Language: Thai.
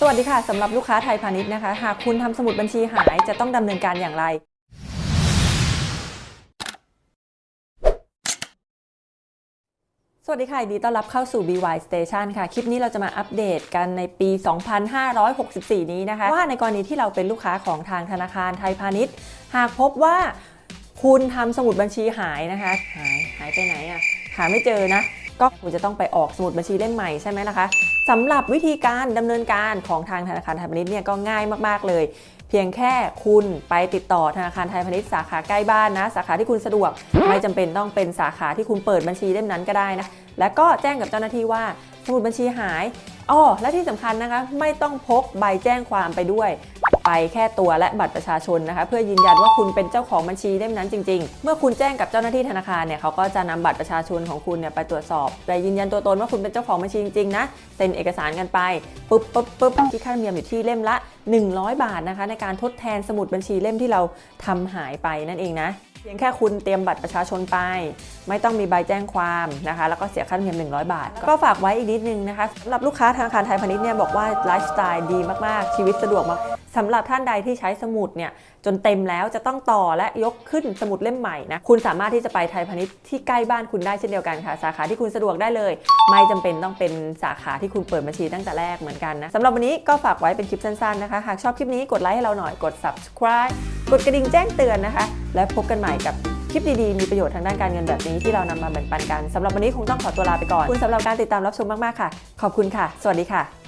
สวัสดีค่ะสำหรับลูกค้าไทยพาณิชย์นะคะ หากคุณทำสมุดบัญชีหายจะต้องดำเนินการอย่างไร สวัสดีค่ะดีต้อนรับเข้าสู่ BY Station ค่ะ คลิปนี้เราจะมาอัปเดตกันในปี 2564 นี้นะคะ ว่าในกรณีที่เราเป็นลูกค้าของทางธนาคารไทยพาณิชย์ หากพบว่าคุณทำสมุดบัญชีหายนะคะ หายหายไปไหนอะหาไม่เจอนะ ก็คุณจะต้องไปออกสมุดบัญชีเล่มใหม่ใช่ไหมล่ะคะสำหรับวิธีการดำเนินการของทางธนาคารไทยพาณิชย์เนี่ยก็ง่ายมาก ๆ เลย เพียงแค่คุณไปติดต่อธนาคารไทยพาณิชย์สาขาใกล้บ้านนะ สาขาที่คุณสะดวก ไม่จำเป็นต้องเป็นสาขาที่คุณเปิดบัญชีเล่มนั้นก็ได้นะแล้วก็แจ้งกับเจ้าหน้าที่ว่าสมุดบัญชีหายอ้อและที่สำคัญนะคะไม่ต้องพกใบแจ้งความไปด้วย ไปแค่ตัวและบัตรประชาชนนะคะ เพื่อยืนยันว่าคุณเป็นเจ้าของบัญชีเล่มนั้นจริง ๆ เมื่อคุณแจ้งกับเจ้าหน้าที่ธนาคารเนี่ยเขาก็จะนำบัตรประชาชนของคุณเนี่ยไปตรวจสอบไปยืนยันตัวตนว่าคุณเป็นเจ้าของบัญชีจริงๆนะเซ็นเอกสารกันไปปุ๊บปุ๊บปุ๊บที่ค่าธรรมเนียมอยู่ที่เล่มละ 100 บาทนะคะ ในการทดแทนสมุดบัญชีเล่มที่เราทำหายไปนั่นเองนะ พียงแค่คุณเตรียมบัตรประชาชนไป ไม่ต้องมีใบแจ้งความนะคะ แล้วก็เสียค่าธรรมเนียม 100 บาท ก็ฝากไว้อีกนิดนึงนะคะสำหรับลูกค้าธนาคารไทยพาณิชย์เนี่ยบอกว่าไลฟ์สไตล์ดีมาก ๆ ชีวิตสะดวกมากสำหรับท่านใดที่ใช้สมุดเนี่ยจนเต็มแล้วจะต้องต่อและยกขึ้นสมุดเล่มใหม่นะคุณสามารถที่จะไปไทยพาณิชย์ที่ใกล้บ้านคุณได้เช่นเดียวกันค่ะ สาขาที่คุณสะดวกได้เลย ไม่จำเป็นต้องเป็นสาขาที่คุณเปิดบัญชีตั้งแต่แรกเหมือนกันนะสำหรับวันนี้ก็ฝากไว้เป็นคลิปสั้น ๆ นะคะ หากชอบคลิปนี้กดไลค์ให้เราหน่อยกด subscribe กดกระดิ่งแจ้งเตือนนะคะ และพบกันใหม่กับคลิปดีๆ มีประโยชน์ทางด้านการเงินแบบนี้ที่เรานำมาแบ่งปันกันสำหรับวันนี้คงต้องขอตัวลาไปก่อนคุณสำหรับการติดตามรับชมมากๆค่ะ ขอบคุณค่ะ สวัสดีค่ะ